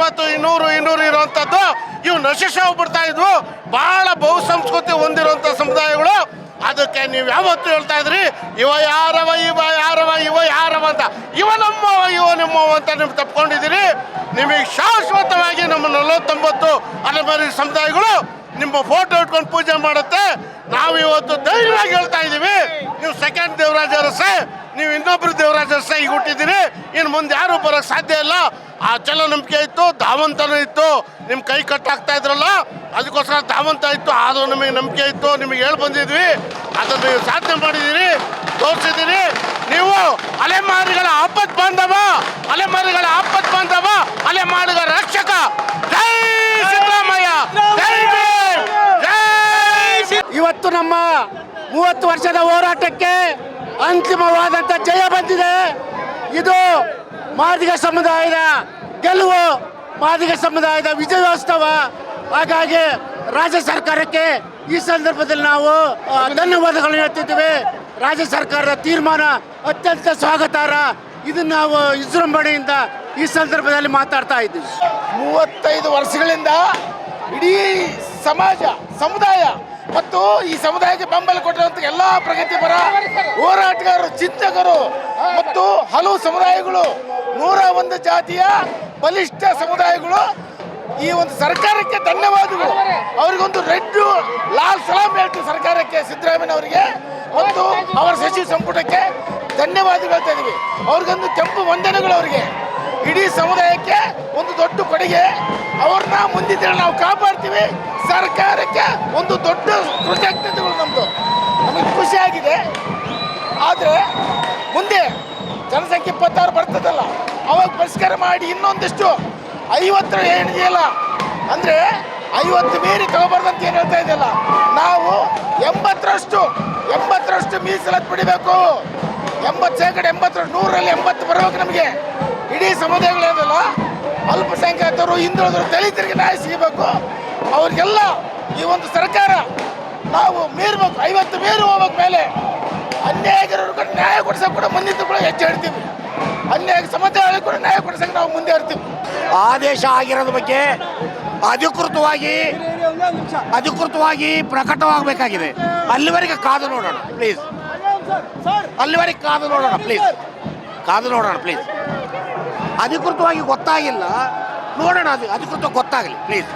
ನೂರು ಇನ್ನೂರು ಇನ್ನೂರು ಇರುವಂಥದ್ದು ಇವು ನಶಿಸ ಹೋಗ್ಬಿಡ್ತಾ ಇದ್ವು. ಬಹಳ ಬಹುಸಂಸ್ಕೃತಿ ಹೊಂದಿರುವಂಥ ಸಮುದಾಯಗಳು ಅದಕ್ಕೆ ನೀವು ಯಾವತ್ತು ಹೇಳ್ತಾ ಇದ್ರಿ? ಇವ ಯಾರವ ಇವ ಯಾರವ ಇವ ಯಾರವ ಅಂತ. ಇವ ನಮ್ಮವ, ಇವ ನಿಮ್ಮವ ಅಂತ ನೀವು ತಪ್ಕೊಂಡಿದ್ದೀರಿ. ನಿಮಗೆ ಶಾಶ್ವತವಾಗಿ ನಮ್ಮ ನಲವತ್ತೊಂಬತ್ತು ಅಲೆಮಾರಿ ಸಮುದಾಯಗಳು ನಿಮ್ಮ ಫೋಟೋ ಇಟ್ಕೊಂಡು ಪೂಜೆ ಮಾಡುತ್ತೆ. ನಾವು ಇವತ್ತು ಧೈರ್ಯವಾಗಿ ಹೇಳ್ತಾ ಇದ್ದೀವಿ. ನೀವು ಸೆಕೆಂಡ್ ದೇವರಾಜ ಅರಸೆ ನೀವು ಇನ್ನೊಬ್ರು ದೇವರಾಜ ಅರಸೆ ಈಗ ಹುಟ್ಟಿದ್ದೀರಿ. ಇನ್ನು ಮುಂದೆ ಯಾರು ಬರೋಕ್ಕೆ ಸಾಧ್ಯ ಇಲ್ಲ. ಆ ಚಲ ನಂಬಿಕೆ ಇತ್ತು, ಧಾವಂತನೂ ಇತ್ತು. ನಿಮ್ಮ ಕೈ ಕಟ್ಟಾಗ್ತಾ ಇದ್ರಲ್ಲ? ಅದಕ್ಕೋಸ್ಕರ ಧಾವಂತ ಇತ್ತು. ಅದು ನಮಗೆ ನಂಬಿಕೆ ಇತ್ತು, ನಿಮಗೆ ಹೇಳಿ ಬಂದಿದ್ವಿ. ಅದನ್ನು ಸಾಧನೆ ಮಾಡಿದ್ದೀರಿ, ತೋರಿಸಿದ್ದೀರಿ. ನೀವು ಅಲೆಮಾರಿಗಳ ಆಪತ್ ಬಾಂಧವ, ಅಲೆಮಾರಿಗಳ ಆಪತ್ ಬಾಂಧವ, ಅಲೆಮಾರಿಗಳ ರಕ್ಷಕ. ಜೈ ಸಿದ್ದರಾಮಯ್ಯ. ಇವತ್ತು ನಮ್ಮ ಮೂವತ್ತು ವರ್ಷದ ಹೋರಾಟಕ್ಕೆ ಅಂತಿಮವಾದಂಥ ಜಯ ಬಂದಿದೆ. ಇದು ಮಾದಿಗ ಸಮುದಾಯದ ಗೆಲುವು, ಮಾದಿಗ ಸಮುದಾಯದ ವಿಜಯೋತ್ಸವ. ಹಾಗಾಗಿ ರಾಜ್ಯ ಸರ್ಕಾರಕ್ಕೆ ಈ ಸಂದರ್ಭದಲ್ಲಿ ನಾವು ಧನ್ಯವಾದಗಳನ್ನು ಹೇಳ್ತಿದ್ದೇವೆ. ರಾಜ್ಯ ಸರ್ಕಾರದ ತೀರ್ಮಾನ ಅತ್ಯಂತ ಸ್ವಾಗತಾರ್ಹ. ಇದನ್ನ ನಾವು ವಿಜೃಂಭಣೆಯಿಂದ ಈ ಸಂದರ್ಭದಲ್ಲಿ ಮಾತಾಡ್ತಾ ಇದ್ದೀವಿ. ಮೂವತ್ತೈದು ವರ್ಷಗಳಿಂದ ಇಡೀ ಸಮಾಜ, ಸಮುದಾಯ ಮತ್ತು ಈ ಸಮುದಾಯಕ್ಕೆ ಬೆಂಬಲ ಕೊಟ್ಟಿರುವಂತ ಎಲ್ಲಾ ಪ್ರಗತಿಪರ ಹೋರಾಟಗಾರರು, ಚಿಂತಕರು ಮತ್ತು ಹಲವು ಸಮುದಾಯಗಳು ನೂರ ಒಂದು ಜಾತಿಯ ಬಲಿಷ್ಠ ಸಮುದಾಯಗಳು ಈ ಒಂದು ಸರ್ಕಾರಕ್ಕೆ ಧನ್ಯವಾದಗಳು. ಅವರಿಗೊಂದು ರೆಡ್ ಲಾಲ್ ಸಲಾಂ ಹೇಳ್ತೀವಿ ಸರ್ಕಾರಕ್ಕೆ, ಸಿದ್ದರಾಮಯ್ಯ ಅವರಿಗೆ. ಮತ್ತು ಅವರ ಸಚಿವ ಸಂಪುಟಕ್ಕೆ ಧನ್ಯವಾದಗಳು ಹೇಳ್ತಾ ಇದ್ದೀವಿ ಅವ್ರಿಗೊಂದು ಕೆಂಪು ವಂದನೆಗಳು ಅವರಿಗೆ. ಇಡೀ ಸಮುದಾಯಕ್ಕೆ ಒಂದು ದೊಡ್ಡ ಕೊಡುಗೆ. ಅವ್ರನ್ನ ಮುಂದಿನ ನಾವು ಕಾಪಾಡ್ತೀವಿ. ಸರ್ಕಾರಕ್ಕೆ ಒಂದು ದೊಡ್ಡ ಕೃತಜ್ಞತೆಗಳು ನಮ್ಮದು ನಮಗೆ ಖುಷಿಯಾಗಿದೆ ಆದರೆ ಮುಂದೆ ಜನಸಂಖ್ಯೆ ಇಪ್ಪತ್ತಾರು ಬರ್ತದಲ್ಲ, ಅವಾಗ ಪರಿಷ್ಕಾರ ಮಾಡಿ ಇನ್ನೊಂದಿಷ್ಟು ಐವತ್ತರ ಏನಿದೆಯಲ್ಲ ಅಂದರೆ ಐವತ್ತು ಮೀರಿ ತಗೋಬಾರ್ದಂತ ಏನು ಹೇಳ್ತಾ ಇದೆಯಲ್ಲ ನಾವು ಎಂಬತ್ತರಷ್ಟು ಎಂಬತ್ತರಷ್ಟು ಮೀಸಲಾತಿ ಪಡಿಬೇಕು ಎಂಬತ್ತು ಶೇಕಡ ಎಂಬತ್ತರ ನೂರಲ್ಲಿ ಎಂಬತ್ತು ಬರಬೇಕು ನಮಗೆ. ಇಡೀ ಸಮುದಾಯಗಳೇನಲ್ಲ ಅಲ್ಪಸಂಖ್ಯಾತರು ಹಿಂದುಳಿದ್ರು ದಲಿತರಿಗೆ ನ್ಯಾಯ ಸಿಗಬೇಕು. ಅವ್ರಿಗೆಲ್ಲ ಈ ಒಂದು ಸರ್ಕಾರ ನಾವು ಮೀರ್ಬೇಕು, ಐವತ್ತು ಮೀರಿ ಹೋಗ್ಬೇಕು ಮೇಲೆ. ಅನ್ಯಾಯಗಿರೋರು ಕೂಡ ನ್ಯಾಯ ಕೊಡ್ಸೋಕೆ ಕೂಡ ಮುಂದಿದ್ದು ಕೂಡ ಹೆಚ್ಚು ಹೇಳ್ತೀವಿ. ಅನ್ಯಾಯ ಸಮಸ್ಯೆ ಕೂಡ ನ್ಯಾಯ ನಾವು ಮುಂದೆ ಇರ್ತೀವಿ. ಆದೇಶ ಆಗಿರೋದ್ರ ಬಗ್ಗೆ ಅಧಿಕೃತವಾಗಿ ಅಧಿಕೃತವಾಗಿ ಪ್ರಕಟವಾಗಬೇಕಾಗಿದೆ. ಅಲ್ಲಿವರೆಗೆ ಕಾದು ನೋಡೋಣ ಪ್ಲೀಸ್ ಅಲ್ಲಿವರೆಗೆ ಕಾದು ನೋಡೋಣ ಪ್ಲೀಸ್ ಕಾದು ನೋಡೋಣ ಪ್ಲೀಸ್ ಅಧಿಕೃತವಾಗಿ ಗೊತ್ತಾಗಿಲ್ಲ. ನೋಡೋಣ, ಅದು ಅಧಿಕೃತ ಗೊತ್ತಾಗಲಿ ಪ್ಲೀಸ್